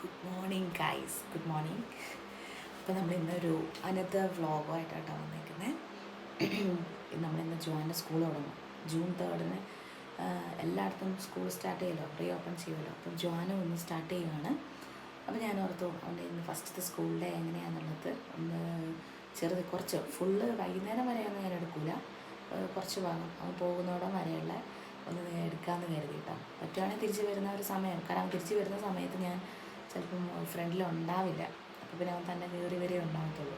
Good morning guys good morning അപ്പോൾ നമ്മൾ ഇന്നൊരു അനദർ വ്ളോഗുമായിട്ടാണ് വന്നിരിക്കുന്നത് നമ്മളിന്ന് ജോയിന്റെ സ്കൂൾ തുടങ്ങും. ജൂൺ തേർഡിന് എല്ലായിടത്തും സ്കൂൾ സ്റ്റാർട്ട് ചെയ്യുമല്ലോ റീ ഓപ്പൺ ചെയ്യുമല്ലോ അപ്പോൾ ജോനും ഒന്ന് സ്റ്റാർട്ട് ചെയ്യുകയാണ് അപ്പോൾ ഞാൻ ഓർത്തു അവന്റെ ഇന്ന് ഫസ്റ്റത്തെ സ്കൂൾ ഡേ എങ്ങനെയാണെന്നുള്ളത് ഒന്ന് ചെറുത് കുറച്ച് ഫുള്ള് വൈകുന്നേരം വരെയൊന്നും ഞാൻ എടുക്കില്ല കുറച്ച് ഭാഗം അവൻ പോകുന്നോടം വരെയുള്ള ഒന്ന് എടുക്കാമെന്ന് കരുതി കേട്ടോ പറ്റുവാണെങ്കിൽ തിരിച്ച് വരുന്ന ഒരു സമയം. കാരണം തിരിച്ച് വരുന്ന സമയത്ത് ഞാൻ ചിലപ്പം ഫ്രണ്ടിൽ ഉണ്ടാവില്ല. അപ്പോൾ പിന്നെ അവൻ തന്നെ കയറി വരെ ഉണ്ടാകത്തുള്ളൂ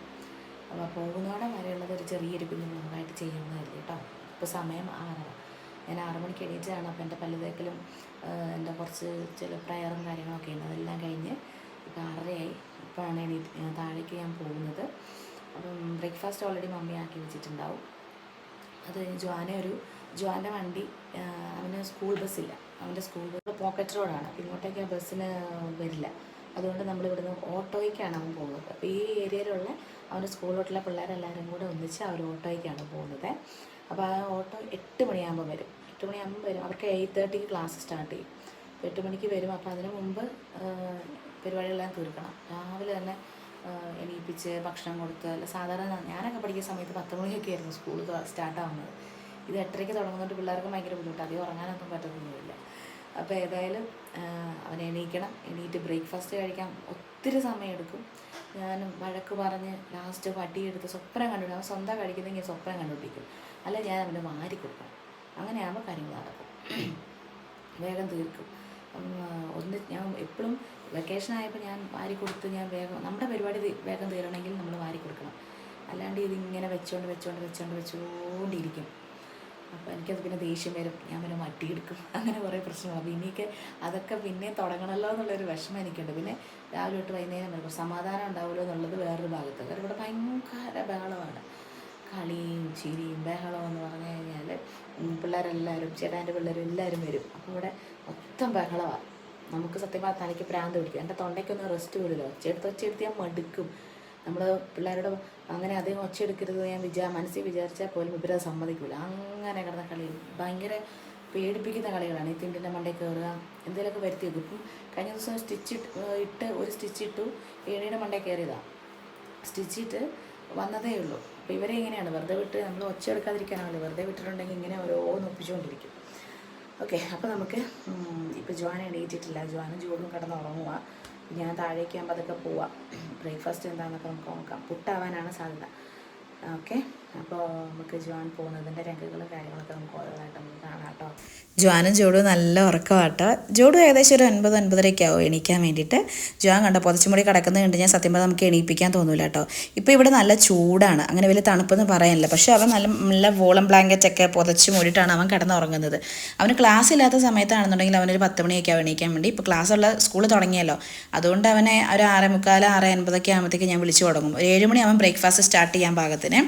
അപ്പോൾ പോകുന്നതോടെ വരെയുള്ളത് ഒരു ചെറിയൊരു കുഞ്ഞു വ്ളോഗായിട്ട് ചെയ്യുന്നതല്ലേ കേട്ടോ ഇപ്പോൾ സമയം ആറര. ഞാൻ ആറു മണിക്ക് എണീറ്റാണ് അപ്പോൾ എന്റെ പല്ല് തേക്കലും എന്റെ കുറച്ച് ചില പ്രയറും കാര്യങ്ങളൊക്കെ ഉണ്ട്. അതെല്ലാം കഴിഞ്ഞ് ഇപ്പോൾ ആറരയായി. ഇപ്പോഴാണ് എണീറ്റ് താഴേക്ക് ഞാൻ പോകുന്നത്. അപ്പം ബ്രേക്ക്ഫാസ്റ്റ് ഓൾറെഡി മമ്മി ആക്കി വെച്ചിട്ടുണ്ടാവും. അത് കഴിഞ്ഞ് ജോനെ ഒരു ജോന്റെ വണ്ടി അവന് സ്കൂൾ ബസ്സില്ല. അവന്റെ സ്കൂൾ ബസ് പോക്കറ്റ് റോഡാണ്. അപ്പോൾ ഇങ്ങോട്ടേക്ക് ആ ബസ്സിന് വരില്ല. അതുകൊണ്ട് നമ്മൾ ഇവിടുന്ന് ഓട്ടോയ്ക്കാണ് അവൻ പോകുന്നത്. അപ്പോൾ ഈ ഏരിയയിലുള്ള അവന്റെ സ്കൂളിലോട്ടുള്ള പിള്ളേരെല്ലാവരും കൂടെ ഒന്നിച്ച് അവർ ഓട്ടോയ്ക്കാണ് പോകുന്നത്. അപ്പോൾ ആ ഓട്ടോ എട്ട് മണിയാകുമ്പോൾ വരും. എട്ട് മണിയാകുമ്പോൾ വരും. അവർക്ക് എയ്റ്റ് തേർട്ടിക്ക് ക്ലാസ് സ്റ്റാർട്ട് ചെയ്യും. എട്ട് മണിക്ക് വരും. അപ്പോൾ അതിന് മുമ്പ് പരിപാടികളെല്ലാം തീർക്കണം. രാവിലെ തന്നെ എണീപ്പിച്ച് ഭക്ഷണം കൊടുത്ത് അല്ല സാധാരണ ഞാനൊക്കെ പഠിക്കുന്ന സമയത്ത് പത്ത് മണിയൊക്കെ ആയിരുന്നു സ്കൂൾ സ്റ്റാർട്ടാവുന്നത് ഇത് എട്ടരയ്ക്ക് തുടങ്ങുന്നതുകൊണ്ട് പിള്ളേർക്ക് ഭയങ്കര ബുദ്ധിമുട്ട് അധികം ഉറങ്ങാനൊന്നും പറ്റുന്നൊന്നുമില്ല അപ്പോൾ ഏതായാലും അവനെ എണീക്കണം. എണീറ്റ് ബ്രേക്ക്ഫാസ്റ്റ് കഴിക്കാൻ ഒത്തിരി സമയമെടുക്കും. ഞാൻ വഴക്ക് പറഞ്ഞ് ലാസ്റ്റ് വട്ടിയെടുത്ത് സ്വപ്നം കണ്ടുപിടിക്കും. അവൻ സ്വന്തം കഴിക്കുന്നെങ്കിൽ സ്വപ്നം കണ്ടുപിടിക്കും. അല്ല ഞാൻ അവന് വാരി കൊടുക്കണം അങ്ങനെയാകുമ്പോൾ കാര്യങ്ങൾ നടക്കും. വേഗം തീർക്കും. ഒന്ന് ഞാൻ എപ്പോഴും വെക്കേഷൻ ആയപ്പോൾ ഞാൻ വാരി കൊടുത്ത് ഞാൻ വേഗം നമ്മുടെ പരിപാടി വേഗം തീരണമെങ്കിൽ നമ്മൾ വാരി കൊടുക്കണം അല്ലാണ്ട് ഇതിങ്ങനെ വെച്ചോണ്ട് വെച്ചോണ്ട് വെച്ചോണ്ട് വെച്ചുകൊണ്ടിരിക്കും അപ്പോൾ എനിക്കത് പിന്നെ ദേഷ്യം വരും. ഞാൻ പിന്നെ മട്ടിയെടുക്കും. അങ്ങനെ കുറേ പ്രശ്നങ്ങൾ അപ്പോൾ ഇനിയൊക്കെ അതൊക്കെ പിന്നെ തുടങ്ങണമല്ലോ എന്നുള്ളൊരു വിഷമം എനിക്കുണ്ട്. പിന്നെ രാവിലെ തൊട്ട് വൈകുന്നേരം വരെ സമാധാനം ഉണ്ടാവുമല്ലോ എന്നുള്ളത് വേറൊരു ഭാഗത്ത്. കാരണം ഇവിടെ ഭയങ്കര ബഹളമാണ്. കളിയും ചിരിയും ബഹളം എന്ന് പറഞ്ഞു കഴിഞ്ഞാൽ പിള്ളേരെല്ലാവരും ചേട്ടാന്റെ പിള്ളേരും എല്ലാവരും വരും. അപ്പോൾ ഇവിടെ മൊത്തം ബഹളമാണ് നമുക്ക് സത്യം പറഞ്ഞാൽ തലയ്ക്ക് പ്രാന്ത് പിടിക്കും. എന്റെ തൊണ്ടയ്ക്കൊന്നും റെസ്റ്റ് വിടില്ല ഒച്ചയെടുത്ത് ഒച്ചയെടുത്ത് ഞാൻ മടുക്കും. നമ്മൾ പിള്ളേരോട് അങ്ങനെ അധികം ഒച്ചയെടുക്കരുത് ഞാൻ വിചാ മനസ്സിൽ വിചാരിച്ചാൽ പോലും ഇവരത് സമ്മതിക്കില്ല അങ്ങനെ കിടന്ന കളി ഭയങ്കര പേടിപ്പിക്കുന്ന കളികളാണ്. ഈ തിണ്ടിന്റെ മണ്ടയിൽ കയറുക എന്തെങ്കിലുമൊക്കെ വരുത്തി വെക്കും. ഇപ്പം കഴിഞ്ഞ ദിവസം സ്റ്റിച്ച് ഇട്ട് ഒരു സ്റ്റിച്ച് ഇട്ടു ഏണിയുടെ മണ്ടയിൽ കയറിയതാണ് സ്റ്റിച്ചിട്ട് വന്നതേ ഉള്ളൂ. അപ്പോൾ ഇവരെ ഇങ്ങനെയാണ്. വെറുതെ വിട്ട് നമ്മൾ ഒച്ച എടുക്കാതിരിക്കാനാണല്ലോ വെറുതെ വിട്ടിട്ടുണ്ടെങ്കിൽ ഇങ്ങനെ ഓരോന്ന് ഒപ്പിച്ചുകൊണ്ടിരിക്കും. ഓക്കെ അപ്പോൾ നമുക്ക് ഇപ്പോൾ ജോൻ എണീറ്റിട്ടില്ല. ജോനും ജോലും കിടന്ന് ഉറങ്ങുക ഞാൻ താഴേക്ക് ആകുമ്പോൾ അതൊക്കെ പോവാം. ബ്രേക്ക്ഫാസ്റ്റ് എന്താണെന്നൊക്കെ നമുക്ക് നോക്കാം. പുട്ടാവാനാണ് സാധ്യത. ഓക്കെ. അപ്പോൾ നമുക്ക് ജോൺ പോകുന്നതിന്റെ രംഗങ്ങളും കാര്യങ്ങളൊക്കെ നമുക്ക് ഓരോന്നായിട്ട് കാണാം കേട്ടോ. ജോനും ജോഡും നല്ല ഉറക്കമാട്ടോ ജോഡു ഏകദേശം ഒരു ഒൻപത് ഒൻപതരയ്ക്ക് ആവും എണീക്കാൻ വേണ്ടിയിട്ട്. ജോൻ കണ്ടോ പുതച്ചുമുടി കിടക്കുന്നത് കണ്ട് ഞാൻ സത്യം പറഞ്ഞാൽ നമുക്ക് എണീപ്പിക്കാൻ തോന്നില്ല കേട്ടോ ഇപ്പോൾ ഇവിടെ നല്ല ചൂടാണ്. അങ്ങനെ വലിയ തണുപ്പെന്ന് പറയാനില്ല. പക്ഷേ അവൻ നല്ല നല്ല വോളം ബ്ലാങ്കറ്റ് ഒക്കെ പുതച്ച് മൂടിയിട്ടാണ് അവൻ കിടന്നുറങ്ങുന്നത്. അവന് ക്ലാസ് ഇല്ലാത്ത സമയത്താണെന്നുണ്ടെങ്കിൽ അവനൊരു പത്ത് മണിയൊക്കെ എണീക്കാൻ വേണ്ടി. ഇപ്പോൾ ക്ലാസ്സുള്ള സ്കൂൾ തുടങ്ങിയല്ലോ. അതുകൊണ്ട് അവനെ ഒരു ആറ് മുക്കാൽ ആറ് അൻപതൊക്കെ ആകുമ്പോഴത്തേക്ക് ഞാൻ വിളിച്ചു തുടങ്ങും. ഒരു ഏഴ് മണി അവൻ ബ്രേക്ക്ഫാസ്റ്റ് സ്റ്റാർട്ട് ചെയ്യാൻ പാകത്തിന്.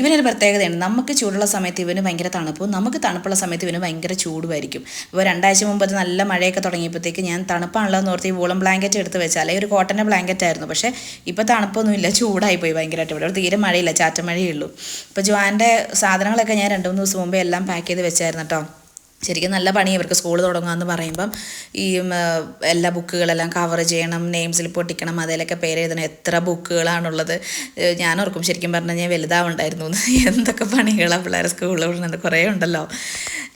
ഇവനൊരു പ്രത്യേകതയാണ് നമുക്ക് ചൂടുള്ള സമയത്ത് ഇവന് ഭയങ്കര തണുപ്പും നമുക്ക് തണുപ്പുള്ള സമയത്ത് ഇവന് ഭയങ്കര ചൂടുമായിരിക്കും. ഇപ്പോൾ രണ്ടാഴ്ച മുമ്പ് അത് നല്ല മഴയൊക്കെ തുടങ്ങിയപ്പോഴത്തേക്ക് ഞാൻ തണുപ്പാണല്ലോ എന്ന് ഓർത്ത് ഈ വോളം ബ്ലാങ്കറ്റ് എടുത്ത് വെച്ചാൽ ഒരു കോട്ടന്റെ ബ്ലാങ്കറ്റ് ആയിരുന്നു. പക്ഷേ ഇപ്പോൾ തണുപ്പൊന്നുമില്ല ചൂടായി പോയി ഭയങ്കരമായിട്ട്. ഇവിടെ തീരെ മഴയില്ല ചാറ്റമഴയേ ഉള്ളൂ. ഇപ്പോൾ ജോന്റെ സാധനങ്ങളൊക്കെ ഞാൻ രണ്ട് മൂന്ന് ദിവസം മുമ്പേ എല്ലാം പാക്ക് ചെയ്ത് വെച്ചായിരുന്നു കേട്ടോ. ശരിക്കും നല്ല പണി ഇവർക്ക് സ്കൂൾ തുടങ്ങുകയെന്ന് പറയുമ്പം. ഈ എല്ലാ ബുക്കുകളെല്ലാം കവർ ചെയ്യണം നെയിം സ്ലിപ്പ് ഒട്ടിക്കണം അതിലൊക്കെ പേര് എഴുതണം. എത്ര ബുക്കുകളാണുള്ളത്. ഞാൻ ഓർക്കും ശരിക്കും പറഞ്ഞാൽ ഞാൻ വലുതാവുണ്ടായിരുന്നു. എന്തൊക്കെ പണികളാണ് പിള്ളേരെ സ്കൂളിൽ വിടുന്നത് കുറേ ഉണ്ടല്ലോ.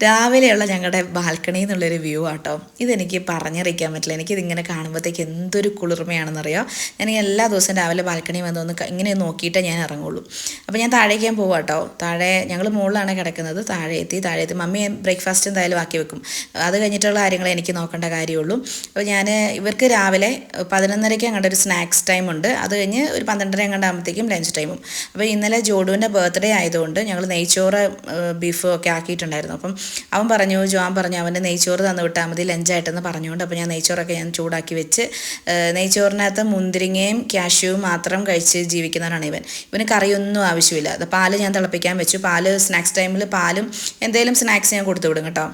രാവിലെയുള്ള ഞങ്ങളുടെ ബാൽക്കണിയിൽ നിന്നുള്ളൊരു വ്യൂ ആട്ടോ. ഇതെനിക്ക് പറഞ്ഞറിയിക്കാൻ പറ്റില്ല. എനിക്കിതിങ്ങനെ കാണുമ്പോഴത്തേക്ക് എന്തൊരു കുളിർമയാണെന്നറിയോ? ഞാൻ എല്ലാ ദിവസവും രാവിലെ ബാൽക്കണി വന്ന് ഒന്ന് ഇങ്ങനെ നോക്കിയിട്ടേ ഞാൻ ഇറങ്ങുള്ളൂ. അപ്പോൾ ഞാൻ താഴേക്ക് ഞാൻ പോവാം കേട്ടോ താഴെ ഞങ്ങൾ മുകളിലാണ് കിടക്കുന്നത്. താഴെ എത്തി താഴെ എത്തി. മമ്മി ബ്രേക്ക്ഫാസ്റ്റ് എന്തായാലും ആക്കി വെക്കും. അത് കഴിഞ്ഞിട്ടുള്ള കാര്യങ്ങൾ എനിക്ക് നോക്കേണ്ട കാര്യമുള്ളൂ. അപ്പോൾ ഞാൻ ഇവർക്ക് രാവിലെ പതിനൊന്നരയ്ക്ക് അങ്ങോട്ട് ഒരു സ്നാക്സ് ടൈം ഉണ്ട്. അത് കഴിഞ്ഞ് ഒരു പന്ത്രണ്ടര കണ്ടാകുമ്പോഴത്തേക്കും ലഞ്ച് ടൈമും അപ്പോൾ ഇന്നലെ ജോഡുവിന്റെ ബർത്ത്ഡേ ആയതുകൊണ്ട് ഞങ്ങൾ നെയ്ച്ചോറ് ബീഫ് ഒക്കെ ആക്കിയിട്ടുണ്ടായിരുന്നു. അപ്പം അവൻ പറഞ്ഞു ജോൻ പറഞ്ഞു അവന്റെ നെയ്ച്ചോറ് തന്നു വിട്ടാൽ മതി ലഞ്ചായിട്ടെന്ന് പറഞ്ഞുകൊണ്ട് അപ്പോൾ ഞാൻ നെയ്ച്ചോറൊക്കെ ഞാൻ ചൂടാക്കി വെച്ച് നെയ്ച്ചോറിനകത്ത് മുന്തിരിങ്ങയും കാഷ്യൂവും മാത്രം കഴിച്ച് ജീവിക്കുന്നവനാണ് ഇവൻ. ഇവന് കറിയൊന്നും ആവശ്യമില്ല. പാൽ ഞാൻ തിളപ്പിക്കാൻ വെച്ചു. പാൽ സ്നാക്സ് ടൈമിൽ പാലും എന്തെങ്കിലും സ്നാക്സ് ഞാൻ കൊടുത്തു വിടും കേട്ടോ.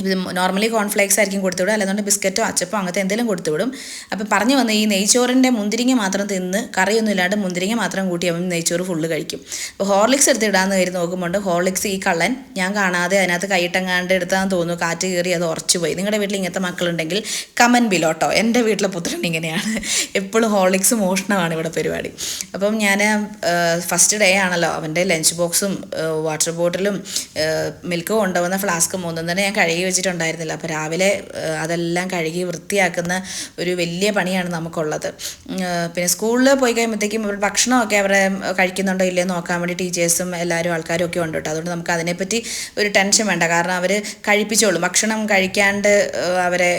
ഇത് നോർമലി കോൺഫ്ലേക്സ് ആയിരിക്കും കൊടുത്തുവിടും അല്ലാതെ ബിസ്ക്കറ്റോ അച്ചപ്പോ അങ്ങനത്തെ എന്തെങ്കിലും കൊടുത്തുവിടും. അപ്പം പറഞ്ഞു വന്ന ഈ നെയ്ച്ചോറിന്റെ മുന്തിരിങ്ങ മാത്രം തിന്ന് കറിയൊന്നും ഇല്ലാണ്ട് മുന്തിരിങ്ങ മാത്രം കൂട്ടി അവൻ നെയ്ച്ചോറ് ഫുള്ള് കഴിക്കും. അപ്പോൾ ഹോർലിക്സ് എടുത്ത് കയറി നോക്കുമ്പോൾ ഹോർലിക്സ് ഈ കള്ളൻ ഞാൻ കാണാതെ അതിനകത്ത് കൈയിട്ടങ്ങാണ്ട് എടുത്താന്ന് തോന്നുന്നു. കാറ്റ് കയറി അത് ഉറച്ചു പോയി നിങ്ങളുടെ വീട്ടിൽ ഇങ്ങനത്തെ മക്കളുണ്ടെങ്കിൽ കമൻ ബിലോട്ടോ എന്റെ വീട്ടിലെ പുത്രൻ ഇങ്ങനെയാണ്. എപ്പോഴും ഹോർലിക്സ് മോഷണമാണ് ഇവിടെ പരിപാടി. അപ്പം ഞാൻ ഫസ്റ്റ് ഡേ ആണല്ലോ. അവന്റെ ലഞ്ച് ബോക്സും വാട്ടർ ബോട്ടിലും മിൽക്ക് കൊണ്ടുവന്ന ഫ്ലാസ്ക് മൂന്നും തന്നെ ഞാൻ കഴുകി വെച്ചിട്ടുണ്ടായിരുന്നില്ല. അപ്പോൾ രാവിലെ അതെല്ലാം കഴുകി വൃത്തിയാക്കുന്ന ഒരു വലിയ പണിയാണ് നമുക്കുള്ളത്. പിന്നെ സ്കൂളിൽ പോയി കഴിയുമ്പോഴത്തേക്കും ഇവർ ഭക്ഷണമൊക്കെ അവരെ കഴിക്കുന്നുണ്ടോ ഇല്ലയോ നോക്കാൻ വേണ്ടി ടീച്ചേഴ്സും എല്ലാവരും ആൾക്കാരും ഒക്കെ ഉണ്ട് കേട്ടോ. അതുകൊണ്ട് നമുക്ക് അതിനെപ്പറ്റി ഒരു ടെൻഷൻ വേണ്ട. കാരണം അവർ കഴിപ്പിച്ചോളും. ഭക്ഷണം കഴിക്കാണ്ട് അവരെ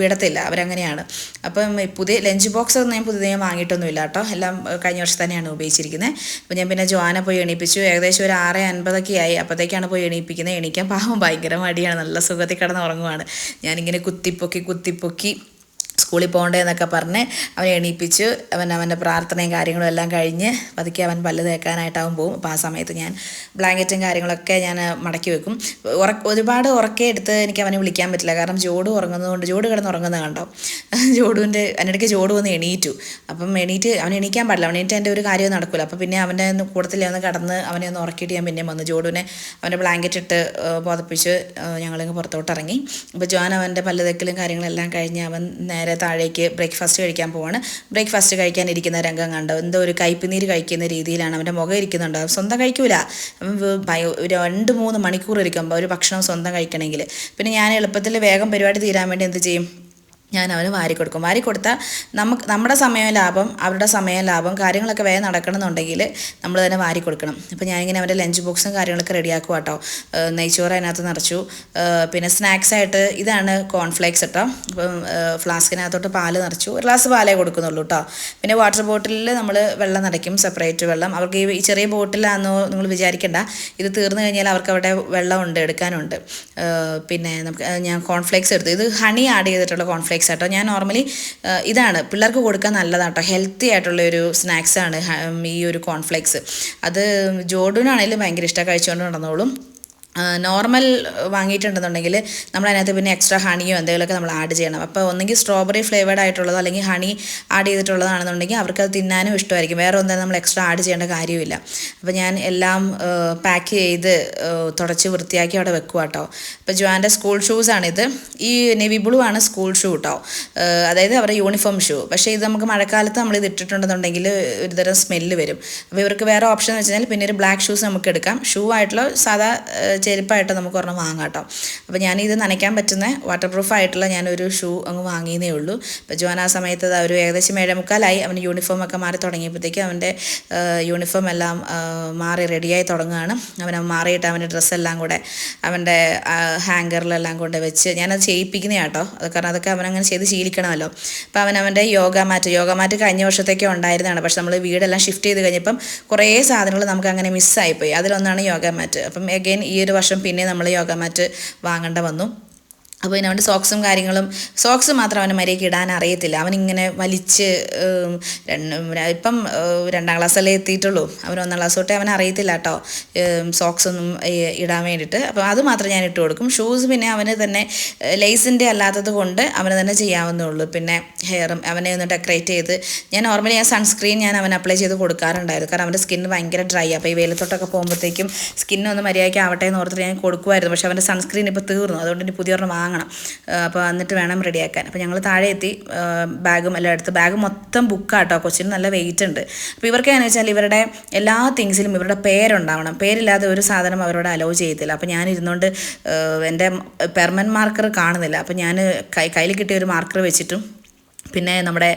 വിടത്തില്ല. അവരങ്ങനെയാണ്. അപ്പം പുതിയ ലഞ്ച് ബോക്സ് ഒന്നും ഞാൻ പുതിയ വാങ്ങിയിട്ടൊന്നുമില്ല കേട്ടോ. എല്ലാം കഴിഞ്ഞ വർഷം തന്നെയാണ് ഉപയോഗിച്ചിരിക്കുന്നത് അപ്പം ഞാൻ പിന്നെ ജോന പോയി എണീപ്പിച്ചു. ഏകദേശം ഒരു ആറ് അൻപതൊക്കെ ആയി. അപ്പോഴത്തേക്കാണ് പോയി എണീപ്പിക്കുന്നത് എണീക്കാൻ പാവം. ഭയങ്കര മടിയാണ്. നല്ല സുഖത്തിൽ കിടന്ന് ഉറങ്ങുവാണ് ഞാനിങ്ങനെ കുത്തിപ്പൊക്കി കുത്തിപ്പൊക്കി സ്കൂളിൽ പോകണ്ടേന്നൊക്കെ പറഞ്ഞ് അവനെ എണീപ്പിച്ച്. അവൻ അവന്റെ പ്രാർത്ഥനയും കാര്യങ്ങളും എല്ലാം കഴിഞ്ഞ് പതുക്കെ അവൻ പല്ല് തേക്കാനായിട്ടാവും പോകും അപ്പോൾ ആ സമയത്ത് ഞാൻ ബ്ലാങ്കറ്റും കാര്യങ്ങളൊക്കെ ഞാൻ മടക്കി വെക്കും. ഉറക്ക ഒരുപാട് ഉറക്കെ എടുത്ത് എനിക്ക് അവനെ വിളിക്കാൻ പറ്റില്ല. കാരണം ജോഡ് ഉറങ്ങുന്നതുകൊണ്ട് ജോഡ് കിടന്ന് ഉറങ്ങുന്നത് കണ്ടോ? ജോഡുവിന്റെ അതിനിടയ്ക്ക് ജോഡ് വന്ന് എണീറ്റു. അപ്പം എണീറ്റ് അവൻ എണീക്കാൻ പാടില്ല. അവൻ എണീറ്റ് എന്റെ ഒരു കാര്യവും നടക്കില്ല അപ്പോൾ പിന്നെ അവന്റെ ഒന്ന് കൂടത്തിൽ ഒന്ന് കടന്ന് അവനെ ഒന്ന് ഉറക്കിയിട്ട് ഞാൻ പിന്നെ വന്നു. ജോഡുവിനെ അവന്റെ ബ്ലാങ്കറ്റ് ഇട്ട് പുതപ്പിച്ച് ഞങ്ങളിങ്ങ് പുറത്തോട്ട് ഇറങ്ങി അപ്പോൾ ജോൻ അവന്റെ പല്ല് തേക്കലും കാര്യങ്ങളെല്ലാം കഴിഞ്ഞ് അവൻ നേരെ താഴേക്ക് ബ്രേക്ക്ഫാസ്റ്റ് കഴിക്കാൻ പോവാണ്. ബ്രേക്ക്ഫാസ്റ്റ് കഴിക്കാൻ ഇരിക്കുന്ന രംഗം കണ്ടോ? എന്തോ ഒരു കയ്പുനീര് കഴിക്കുന്ന രീതിയിലാണ് അവന്റെ മുഖം ഇരിക്കുന്നുണ്ട്. സ്വന്തം കഴിക്കൂല. രണ്ട് മൂന്ന് മണിക്കൂർ ഇരിക്കുമ്പോൾ ഒരു ഭക്ഷണം സ്വന്തം കഴിക്കണമെങ്കിൽ. പിന്നെ ഞാൻ എളുപ്പത്തിൽ വേഗം പരിപാടി തീരാൻ വേണ്ടി എന്ത് ചെയ്യും? ഞാൻ അവന് വാരി കൊടുക്കും. വാരി കൊടുത്താൽ നമുക്ക് നമ്മുടെ സമയം ലാഭം അവരുടെ സമയം ലാഭം കാര്യങ്ങളൊക്കെ വേഗം നടക്കണമെന്നുണ്ടെങ്കിൽ നമ്മൾ തന്നെ വാരി കൊടുക്കണം. അപ്പോൾ ഞാനിങ്ങനെ അവന്റെ ലഞ്ച് ബോക്സും കാര്യങ്ങളൊക്കെ റെഡിയാക്കും കേട്ടോ നെയ്ച്ചോറ് അതിനകത്ത് നിറച്ചു. പിന്നെ സ്നാക്സ് ആയിട്ട് ഇതാണ് കോൺഫ്ലേക്സ് കേട്ടോ ഇപ്പം ഫ്ലാസ്കിനകത്തോട്ട് പാൽ നിറച്ചു. ഒരു ഗ്ലാസ് പാലേ കൊടുക്കുന്നുള്ളൂ കേട്ടോ പിന്നെ വാട്ടർ ബോട്ടിലിൽ നമ്മൾ വെള്ളം നിറയ്ക്കും സെപ്പറേറ്റ് വെള്ളം. അവർക്ക് ഈ ചെറിയ ബോട്ടിലാണെന്നോ നിങ്ങൾ വിചാരിക്കേണ്ട. ഇത് തീർന്നു കഴിഞ്ഞാൽ അവർക്ക് അവിടെ വെള്ളമുണ്ട് എടുക്കാനുണ്ട്. പിന്നെ നമുക്ക് ഞാൻ കോൺഫ്ലേക്സ് എടുത്തു. ഇത് ഹണി ആഡ് ചെയ്തിട്ടുള്ള കോൺഫ്ലേക്സ് ആട്ടോ. ഞാൻ നോർമലി ഇതാണ്. പിള്ളേർക്ക് കൊടുക്കാൻ നല്ലതാണ് കേട്ടോ ഹെൽത്തി ആയിട്ടുള്ള ഒരു സ്നാക്സ് ആണ് ഈ ഒരു കോൺഫ്ലെക്സ് അത് ജോഡുവിനാണെങ്കിലും ഭയങ്കര ഇഷ്ടമാണ് കഴിച്ചുകൊണ്ട് നടന്നോളും. നോർമൽ വാങ്ങിയിട്ടുണ്ടെന്നുണ്ടെങ്കിൽ നമ്മൾ അതിനകത്ത് പിന്നെ എക്സ്ട്രാ ഹണിയോ എന്തെങ്കിലുമൊക്കെ നമ്മൾ ആഡ് ചെയ്യണം. അപ്പോൾ ഒന്നെങ്കിൽ സ്ട്രോബെറി ഫ്ലേവേഡ് ആയിട്ടുള്ളതോ അല്ലെങ്കിൽ ഹണി ആഡ് ചെയ്തിട്ടുള്ളതാണെന്നുണ്ടെങ്കിൽ അവർക്ക് അത് തിന്നാനും ഇഷ്ടമായിരിക്കും. വേറെ ഒന്നും നമ്മൾ എക്സ്ട്രാ ആഡ് ചെയ്യേണ്ട കാര്യമില്ല. അപ്പോൾ ഞാൻ എല്ലാം പാക്ക് ചെയ്ത് തുടച്ച് വൃത്തിയാക്കി അവിടെ വെക്കുക കേട്ടോ ഇപ്പോൾ ജുവാന്റെ സ്കൂൾ ഷൂസാണിത് ഈ നെവി ബ്ലൂ ആണ് സ്കൂൾ ഷൂ കേട്ടോ അതായത് അവരുടെ യൂണിഫോം ഷൂ പക്ഷേ ഇത് നമുക്ക് മഴക്കാലത്ത് നമ്മൾ ഇത് ഇട്ടിട്ടുണ്ടെന്നുണ്ടെങ്കിൽ ഒരുതരം സ്മെല്ല് വരും. അപ്പോൾ ഇവർക്ക് വേറെ ഓപ്ഷൻ എന്ന് വെച്ചാൽ പിന്നെ ഒരു ബ്ലാക്ക് ഷൂസ് നമുക്ക് എടുക്കാം. ഷൂ ആയിട്ടുള്ള സാധാ ചെരുപ്പായിട്ട് നമുക്ക് ഒരെണ്ണം വാങ്ങാം കേട്ടോ. അപ്പോൾ ഞാനിത് നനയ്ക്കാൻ പറ്റുന്ന വാട്ടർ പ്രൂഫ് ആയിട്ടുള്ള ഞാനൊരു ഷൂ അങ്ങ് വാങ്ങിയതേ ഉള്ളൂ. അപ്പോൾ ജോൻ ആ സമയത്ത് ഒരു ഏകദേശം ഏഴേ മുക്കാലായി അവന് യൂണിഫോം ഒക്കെ മാറി തുടങ്ങിയപ്പോഴത്തേക്കും അവന്റെ യൂണിഫോം എല്ലാം മാറി റെഡിയായി തുടങ്ങുകയാണ്. അവൻ മാറിയിട്ട് അവന്റെ ഡ്രസ്സെല്ലാം കൂടെ അവന്റെ ഹാങ്കറിലെല്ലാം കൊണ്ട് വെച്ച് ഞാനത് ചെയ്യിപ്പിക്കുന്ന കേട്ടോ. അത് കാരണം അതൊക്കെ അവനങ്ങനെ ചെയ്ത് ശീലിക്കണമല്ലോ. അപ്പോൾ അവൻ അവന്റെ യോഗ മാറ്റ് യോഗ മാറ്റ് കഴിഞ്ഞ വർഷത്തേക്കേ ഉണ്ടായിരുന്നതാണ്. പക്ഷെ നമ്മൾ വീടെല്ലാം ഷിഫ്റ്റ് ചെയ്ത് കഴിഞ്ഞപ്പം കുറേ സാധനങ്ങൾ നമുക്ക് അങ്ങനെ മിസ്സായിപ്പോയി അതിലൊന്നാണ് യോഗ മാറ്റ്. അപ്പം എഗെയിൻ ഈ ഒരു വർഷം പിന്നെ നമ്മൾ യോഗ മാറ്റ് വാങ്ങേണ്ട വന്നു. അപ്പോൾ പിന്നെ അവന്റെ സോക്സും കാര്യങ്ങളും സോക്സ് മാത്രം അവന് മര്യാദയ്ക്ക് ഇടാൻ അറിയത്തില്ല. അവനിങ്ങനെ വലിച്ച് ഇപ്പം രണ്ടാം ക്ലാസ്സല്ലേ എത്തിയിട്ടുള്ളൂ. അവൻ ഒന്നാം ക്ലാസ് തൊട്ടേ അവൻ അറിയത്തില്ല കേട്ടോ സോക്സ് ഒന്നും ഇടാൻ വേണ്ടിയിട്ട്. അപ്പോൾ അത് മാത്രം ഞാൻ ഇട്ട് കൊടുക്കും. ഷൂസ് പിന്നെ അവന് തന്നെ ലേസിന്റെ അല്ലാത്തത് കൊണ്ട് അവന് തന്നെ ചെയ്യാവുന്നേ ഉള്ളൂ. പിന്നെ ഹെയറും അവനെ ഒന്ന് ഡെക്കറേറ്റ് ചെയ്ത് ഞാൻ നോർമലി ആ സൺസ്ക്രീൻ ഞാൻ അവൻ അപ്ലൈ ചെയ്ത് കൊടുക്കാറുണ്ടായിരുന്നു. കാരണം അവന്റെ സ്കിന്ന് ഭയങ്കര ഡ്രൈ അപ്പോൾ ഈ വെയിലത്തോട്ടൊക്കെ പോകുമ്പോഴത്തേക്കും സ്കിന്നൊന്ന് മര്യാദയ്ക്ക് ആവട്ടെ എന്ന് ഓർത്തിട്ട് ഞാൻ കൊടുക്കുമായിരുന്നു പക്ഷേ അവന്റെ സൺസ്ക്രീൻ ഇപ്പോൾ തീർന്നു. അതുകൊണ്ട് ഇനി പുതിയൊരെണ്ണം വാങ്ങണം. അപ്പോൾ എന്നിട്ട് വേണം റെഡിയാക്കാൻ. അപ്പോൾ ഞങ്ങൾ താഴെ എത്തി ബാഗും എല്ലാം എടുത്ത്. ബാഗ് മൊത്തം ബുക്കാട്ടോ കൊച്ചിന് നല്ല വെയിറ്റ് ഉണ്ട്. അപ്പോൾ ഇവർക്ക് എന്ന് വെച്ചാൽ ഇവരുടെ എല്ലാ തിങ്സിലും ഇവരുടെ പേരുണ്ടാവണം. പേരില്ലാതെ ഒരു സാധനം അവരോട് അലോ ചെയ്യത്തില്ല. അപ്പോൾ ഞാൻ ഇരുന്നുകൊണ്ട് എന്റെ പെർമനന്റ് മാർക്കർ കാണുന്നില്ല. അപ്പോൾ ഞാൻ കൈ കയ്യിൽ കിട്ടിയ ഒരു മാർക്കർ വെച്ചിട്ടും പിന്നെ നമ്മുടെ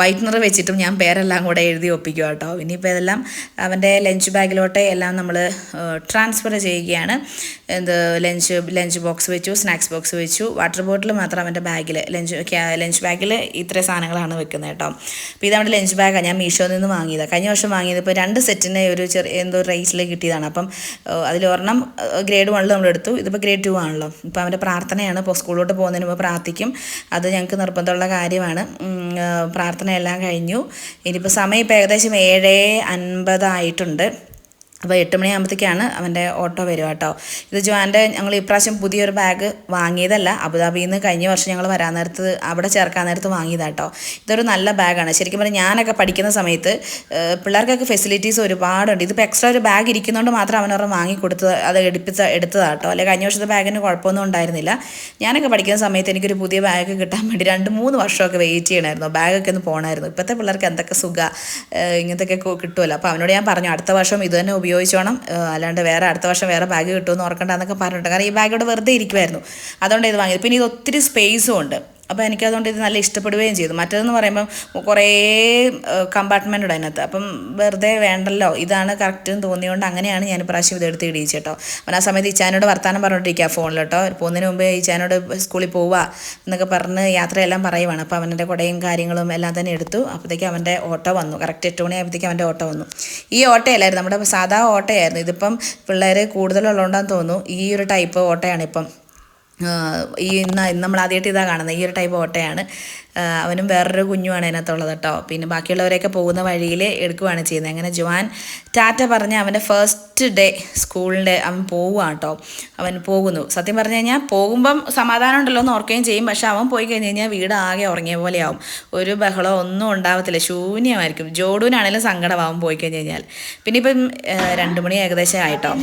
വൈറ്റ്നർ വെച്ചിട്ടും ഞാൻ പേരെല്ലാം കൂടെ എഴുതി ഒപ്പിക്കുക കേട്ടോ ഇനിയിപ്പോൾ ഇതെല്ലാം അവന്റെ ലഞ്ച് ബാഗിലോട്ട് എല്ലാം നമ്മൾ ട്രാൻസ്ഫർ ചെയ്യുകയാണ്. എന്ത് ലഞ്ച് ലഞ്ച് ബോക്സ് വെച്ചു സ്നാക്സ് ബോക്സ് വെച്ചു. വാട്ടർ ബോട്ടിൽ മാത്രം അവന്റെ ബാഗിൽ ലഞ്ച് ലഞ്ച് ബാഗിൽ ഇത്ര സാധനങ്ങളാണ് വെക്കുന്നത് കേട്ടോ. അപ്പോൾ ഇതവിടെ ലഞ്ച് ബാഗാണ് ഞാൻ മീഷോയിൽ നിന്ന് വാങ്ങിയത്. കഴിഞ്ഞ വർഷം വാങ്ങിയത് ഇപ്പോൾ രണ്ട് സെറ്റിന് ഒരു ചെറിയ എന്തോ റേസിൽ കിട്ടിയതാണ്. അപ്പം അതിലൊരെണ്ണം ഗ്രേഡ് വണ്ണിൽ നമ്മൾ എടുത്തു. ഇതിപ്പോൾ ഗ്രേഡ് ടു ആണല്ലോ. ഇപ്പോൾ അവന്റെ പ്രാർത്ഥനയാണ്. ഇപ്പോൾ സ്കൂളിലോട്ട് പോകുന്നതിന് മുമ്പ് പ്രാർത്ഥിക്കും. അത് ഞങ്ങൾക്ക് നിർബന്ധമുള്ള കാര്യമാണ്. പ്രാർത്ഥനയെല്ലാം കഴിഞ്ഞു. ഇനിയിപ്പോൾ സമയം ഇപ്പോൾ ഏകദേശം ഏഴ് അൻപതായിട്ടുണ്ട്. അപ്പോൾ എട്ട് മണിയാകുമ്പോഴത്തേക്കാണ് അവന്റെ ഓട്ടോ വരിക കേട്ടോ. ഇത് ജോന്റെ ഞങ്ങൾ ഇപ്രാവശ്യം പുതിയൊരു ബാഗ് വാങ്ങിയതല്ല. അബുദാബിയിൽ നിന്ന് കഴിഞ്ഞ വർഷം ഞങ്ങൾ വരാൻ നേരത്ത് അവിടെ ചേർക്കാൻ നേരത്ത് വാങ്ങിയതാണ് കേട്ടോ. ഇതൊരു നല്ല ബാഗാണ് ശരിക്കും പറഞ്ഞാൽ ഞാനൊക്കെ പഠിക്കുന്ന സമയത്ത് പിള്ളേർക്കൊക്കെ ഫെസിലിറ്റീസ് ഒരുപാടുണ്ട്. ഇതിപ്പോൾ എക്സ്ട്രാ ഒരു ബാഗ് ഇരിക്കുന്നതുകൊണ്ട് മാത്രം അവനവർ വാങ്ങിക്കൊടുത്തത് അത് എടുപ്പിച്ച എടുത്തതാണ് കേട്ടോ. അല്ലെങ്കിൽ കഴിഞ്ഞ വർഷത്തെ ബാഗിന് കുഴപ്പമൊന്നും ഉണ്ടായിരുന്നില്ല. ഞാനൊക്കെ പഠിക്കുന്ന സമയത്ത് എനിക്കൊരു പുതിയ ബാഗ് കിട്ടാൻ വേണ്ടി രണ്ട് മൂന്ന് വർഷമൊക്കെ വെയിറ്റ് ചെയ്യണമായിരുന്നു ബാഗൊക്കെ ഒന്ന് പോകണമായിരുന്നു ഇപ്പോഴത്തെ പിള്ളേർക്ക് എന്തൊക്കെ സുഖ ഇങ്ങനത്തെയൊക്കെ കിട്ടുമല്ലോ അപ്പോൾ അവനോട് ഞാൻ പറഞ്ഞു അടുത്ത വർഷം ഇത് തന്നെ ഉപയോഗിച്ചോണം. അല്ലാണ്ട് വേറെ അടുത്ത വർഷം വേറെ ബാഗ് കിട്ടുമെന്ന് ഓർക്കണ്ട എന്നൊക്കെ പറഞ്ഞിട്ടുണ്ട്. കാരണം ഈ ബാഗ് ഇവിടെ വെറുതെ ഇരിക്കുമായിരുന്നു അതുകൊണ്ട് ഇത് വാങ്ങിയത്. പിന്നെ ഇത് ഒത്തിരി സ്പേസും ഉണ്ട്. അപ്പോൾ എനിക്കതുകൊണ്ട് ഇത് നല്ല ഇഷ്ടപ്പെടുകയും ചെയ്തു. മറ്റേതെന്ന് പറയുമ്പം കുറേ കമ്പാർട്ട്മെന്റ് ഉണ്ട് അതിനകത്ത്. അപ്പം വെറുതെ വേണ്ടല്ലോ ഇതാണ് കറക്റ്റ് എന്ന് തോന്നിയതുകൊണ്ട് അങ്ങനെയാണ് ഞാൻ പ്രാവശ്യം ഇതെടുത്ത് ഇടിയിച്ചു കേട്ടോ. അപ്പം ആ സമയത്ത് ഇച്ചാനോട് വർത്താനം പറഞ്ഞുകൊണ്ടിരിക്കുക ഫോണിൽ കേട്ടോ. പോകുന്നതിന് മുമ്പേ ഇച്ചാനോട് സ്കൂളിൽ പോവുക എന്നൊക്കെ പറഞ്ഞ് യാത്രയെല്ലാം പറയുവാണ്. അപ്പോൾ അവന്റെ കുടയും കാര്യങ്ങളും എല്ലാം തന്നെ എടുത്തു. അപ്പോഴത്തേക്ക് അവന്റെ ഓട്ടോ വന്നു. കറക്റ്റ് എട്ട് മണിയായപ്പോഴത്തേക്ക് അവന്റെ ഓട്ടോ വന്നു. ഈ ഓട്ടോയല്ലായിരുന്നു. നമ്മുടെ സാധാ ഓട്ടോയായിരുന്നു. ഇതിപ്പം പിള്ളേർ കൂടുതലുള്ളതുകൊണ്ടാന്ന് തോന്നുന്നു. ഈ ഒരു ടൈപ്പ് ഓട്ടോയാണ് ഇപ്പം. ഈ നമ്മൾ ആദ്യമായിട്ട് ഇതാ കാണുന്നത് ഈ ഒരു ടൈപ്പ് ഓട്ടയാണ്. അവനും വേറൊരു കുഞ്ഞുമാണ് അതിനകത്തുള്ളത് കേട്ടോ. പിന്നെ ബാക്കിയുള്ളവരെയൊക്കെ പോകുന്ന വഴിയിൽ എടുക്കുകയാണ് ചെയ്യുന്നത് അങ്ങനെ ജുവാൻ ടാറ്റ പറഞ്ഞ് അവന്റെ ഫസ്റ്റ് ഡേ സ്കൂളിന്റെ അവൻ പോവുകയാണ് കേട്ടോ. അവൻ പോകുന്നു. സത്യം പറഞ്ഞു കഴിഞ്ഞാൽ പോകുമ്പം സമാധാനം ഉണ്ടല്ലോ എന്ന് ഓർക്കുകയും ചെയ്യും. പക്ഷെ അവൻ പോയി കഴിഞ്ഞ് കഴിഞ്ഞാൽ വീട് ആകെ ഉറങ്ങിയ പോലെയാവും. ഒരു ബഹളം ഒന്നും ഉണ്ടാവത്തില്ല. ശൂന്യമായിരിക്കും. ജോഡൂനാണെങ്കിലും സങ്കടമാവും പോയി കഴിഞ്ഞ് കഴിഞ്ഞാൽ. പിന്നെ ഇപ്പം രണ്ട് മണി ഏകദേശം ആയിട്ടോ.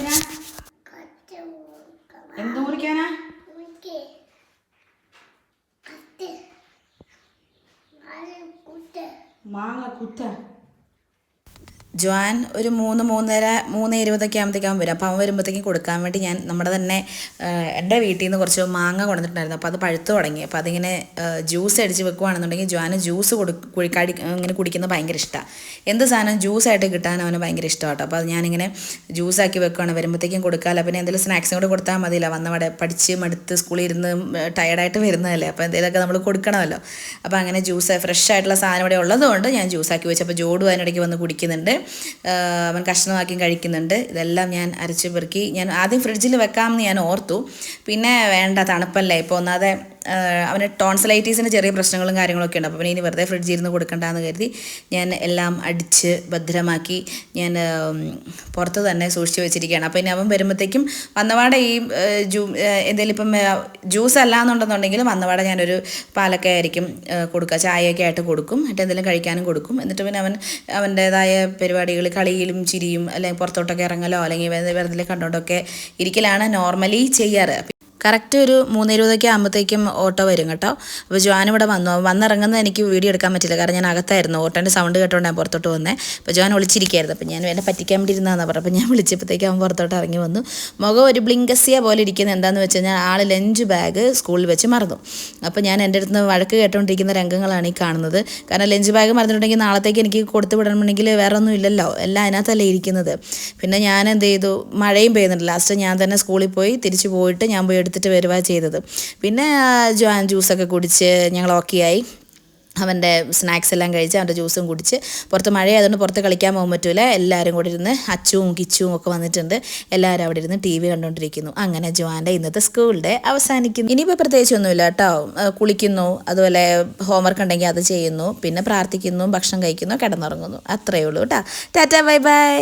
manga kuta. ജോൻ ഒരു മൂന്ന് മൂന്നര മൂന്ന് ഇരുപതൊക്കെ ആകുമ്പോഴത്തേക്കും വരും. അപ്പോൾ അവൻ വരുമ്പോഴത്തേക്കും കൊടുക്കാൻ വേണ്ടി ഞാൻ നമ്മുടെ തന്നെ എന്റെ വീട്ടിൽ നിന്ന് കുറച്ച് മാങ്ങ കൊണ്ടുവന്നിട്ടുണ്ടായിരുന്നു. അപ്പോൾ അത് പഴുത്ത് തുടങ്ങി. അപ്പോൾ അതിങ്ങനെ ജ്യൂസ് അടിച്ച് വെക്കുവാണെന്നുണ്ടെങ്കിൽ ജോന് ജ്യൂസ് കൊടു ഇങ്ങനെ കുടിക്കുന്നത് ഭയങ്കര ഇഷ്ടമാണ് എന്ത് സാധനം ജ്യൂസായിട്ട് കിട്ടാൻ അവന് ഭയങ്കര ഇഷ്ടമാണ് അപ്പോൾ അത് ഞാനിങ്ങനെ ജ്യൂസാക്കി വെക്കുകയാണ് വരുമ്പോഴത്തേക്കും കൊടുക്കാമല്ലോ പിന്നെ എന്തെങ്കിലും സ്നാക്സും കൂടെ കൊടുത്താൽ മതിയില്ല. വന്നവിടെ പഠിച്ച് മടുത്ത് സ്കൂളിൽ ഇരുന്ന് ടയർഡായിട്ട് വരുന്നതല്ലേ. അപ്പോൾ എന്തെങ്കിലുമൊക്കെ നമ്മൾ കൊടുക്കണമല്ലോ. അപ്പോൾ അങ്ങനെ ജ്യൂസ് ഫ്രഷ് ആയിട്ടുള്ള സാധനം ഇവിടെ ഉള്ളതുകൊണ്ട് ഞാൻ ജ്യൂസാക്കി വെച്ചപ്പോൾ ജോഡു അതിനിടയ്ക്ക് വന്ന് കുടിക്കുന്നുണ്ട്. അവൻ കഷ്ണമാക്കി കഴിക്കുന്നുണ്ട്. ഇതെല്ലാം ഞാൻ അരച്ച് പെറുക്കി ഞാൻ ആദ്യം ഫ്രിഡ്ജിൽ വെക്കാമെന്ന് ഞാൻ ഓർത്തു. പിന്നെ വേണ്ട തണുപ്പല്ലേ? ഇപ്പോൾ ഒന്നാതെ അവന് ടോൺസലൈറ്റീസിന്റെ ചെറിയ പ്രശ്നങ്ങളും കാര്യങ്ങളൊക്കെ ഉണ്ട്. അപ്പോൾ പിന്നെ ഇനി വെറുതെ ഫ്രിഡ്ജിൽ ഇരുന്ന് കൊടുക്കണ്ടെന്ന് കരുതി ഞാൻ എല്ലാം അടിച്ച് ഭദ്രമാക്കി ഞാൻ പുറത്ത് തന്നെ സൂക്ഷിച്ച് വെച്ചിരിക്കുകയാണ്. അപ്പോൾ ഇനി അവൻ വരുമ്പോഴത്തേക്കും വന്നപാടെ ഈ ജൂ എന്തെങ്കിലും ഇപ്പം ജ്യൂസ് അല്ല എന്നുണ്ടെന്നുണ്ടെങ്കിൽ വന്നപാടെ ഞാനൊരു പാലൊക്കെ ആയിരിക്കും കൊടുക്കുക. ചായയൊക്കെ ആയിട്ട് കൊടുക്കും. എന്നിട്ട് എന്തെങ്കിലും കഴിക്കാനും കൊടുക്കും. എന്നിട്ട് പിന്നെ അവൻ അവന്റേതായ പരിപാടികൾ കളിയിലും ചിരിയും അല്ലെങ്കിൽ പുറത്തോട്ടൊക്കെ ഇറങ്ങലോ അല്ലെങ്കിൽ വെറുതെ കണ്ടോണ്ടൊക്കെ ഇരിക്കലാണ് നോർമലി ചെയ്യാറ്. കറക്റ്റ് ഒരു മൂന്ന് ഇരുപതൊക്കെ ആകുമ്പോഴത്തേക്കും ഓട്ടോ വരും കേട്ടോ. അപ്പോൾ ജോൻ ഇവിടെ വന്നു. വന്നിറങ്ങുന്നത് എനിക്ക് വീഡിയോ എടുക്കാൻ പറ്റില്ല. കാരണം ഞാൻ അകത്തായിരുന്നു. ഓട്ടോന്റെ സൗണ്ട് കേട്ടോണ്ട് ഞാൻ പുറത്തോട്ട് വന്നേ. അപ്പോൾ ജോൻ വിളിച്ചിരിക്കുകയായിരുന്നു അപ്പോൾ ഞാൻ എന്നെ പറ്റിക്കാൻ വേണ്ടി ഇരുന്നതെന്ന് പറഞ്ഞു അപ്പോൾ ഞാൻ വിളിച്ചപ്പോഴത്തേക്ക് അവൻ പുറത്തോട്ട് ഇറങ്ങി വന്നു. മുഖം ഒരു ബ്ലിങ്കസിയ പോലെ ഇരിക്കുന്നത് എന്താണെന്ന് വെച്ച് കഴിഞ്ഞാൽ ആൾ ലഞ്ച് ബാഗ് സ്കൂളിൽ വെച്ച് മറന്നു. അപ്പോൾ ഞാൻ എന്റെ അടുത്ത് നിന്ന് വഴക്ക് കേട്ടോണ്ടിരിക്കുന്ന രംഗങ്ങളാണ് ഈ കാണുന്നത്. കാരണം ലഞ്ച് ബാഗ് മറന്നിട്ടുണ്ടെങ്കിൽ നാളത്തേക്ക് എനിക്ക് കൊടുത്തു വിടണമെങ്കിൽ വേറെ ഒന്നും ഇല്ലല്ലോ. എല്ലാം അതിനകത്തല്ലേ ഇരിക്കുന്നത്. പിന്നെ ഞാൻ എന്ത് ചെയ്തു? മഴയും പെയ്യുന്നുണ്ട്. ലാസ്റ്റ് ഞാൻ തന്നെ സ്കൂളിൽ പോയി തിരിച്ചു പോയിട്ട് ഞാൻ പോയി എടുത്തിട്ട് വരുവാ ചെയ്തത്. പിന്നെ ജ്യൂസൊക്കെ കുടിച്ച് ഞങ്ങൾ ഓക്കെ ആയി. അവന്റെ സ്നാക്സ് എല്ലാം കഴിച്ച് അവന്റെ ജ്യൂസും കുടിച്ച് പുറത്ത് മഴയായതുകൊണ്ട് പുറത്ത് കളിക്കാൻ പോകാൻ പറ്റൂല. എല്ലാവരും കൂടി ഇരുന്ന് അച്ചുവും കിച്ചുവും ഒക്കെ വന്നിട്ടുണ്ട്. എല്ലാവരും അവിടെ ഇരുന്ന് ടി വി കണ്ടുകൊണ്ടിരിക്കുന്നു അങ്ങനെ ജോന്റെ ഇന്നത്തെ സ്കൂൾ ഡേ അവസാനിക്കുന്നു. ഇനിയിപ്പോൾ പ്രത്യേകിച്ചൊന്നുമില്ല കേട്ടോ. കുളിക്കുന്നു. അതുപോലെ ഹോംവർക്ക് ഉണ്ടെങ്കിൽ അത് ചെയ്യുന്നു. പിന്നെ പ്രാർത്ഥിക്കുന്നു ഭക്ഷണം കഴിക്കുന്നു കിടന്നുറങ്ങുന്നു. അത്രയേ ഉള്ളൂ കേട്ടോ. Tata bye bye